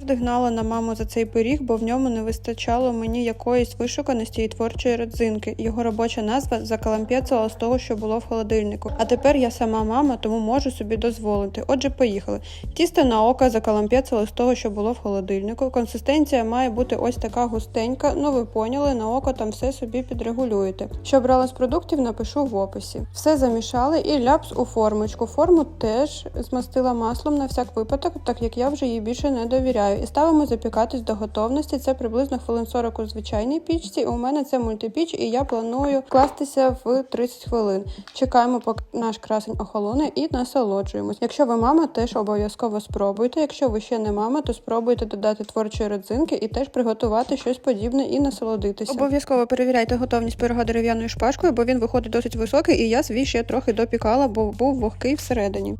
Завжди гнала на маму за цей пиріг, бо в ньому не вистачало мені якоїсь вишуканості і творчої родзинки. Його робоча назва закалампєцала з того, що було в холодильнику. А тепер я сама мама, тому можу собі дозволити. Отже, поїхали. Тісто на око закалампєцало з того, що було в холодильнику. Консистенція має бути ось така густенька. Ну ви поняли, на око там все собі підрегулюєте. Що брала з продуктів, напишу в описі. Все замішали і ляпс у формочку. Форму теж змастила маслом на всяк випадок, так як я вже їй більше не довіряю. І ставимо запікатись до готовності. Це приблизно хвилин 40 у звичайній пічці. У мене це мультипіч, і я планую кластися в 30 хвилин. Чекаємо, поки наш красень охолоне, і насолоджуємось. Якщо ви мама, теж обов'язково спробуйте. Якщо ви ще не мама, то спробуйте додати творчої родзинки і теж приготувати щось подібне і насолодитися. Обов'язково перевіряйте готовність пирога дерев'яною шпажкою, бо він виходить досить високий, і я свій ще трохи допікала, бо був вогкий всередині.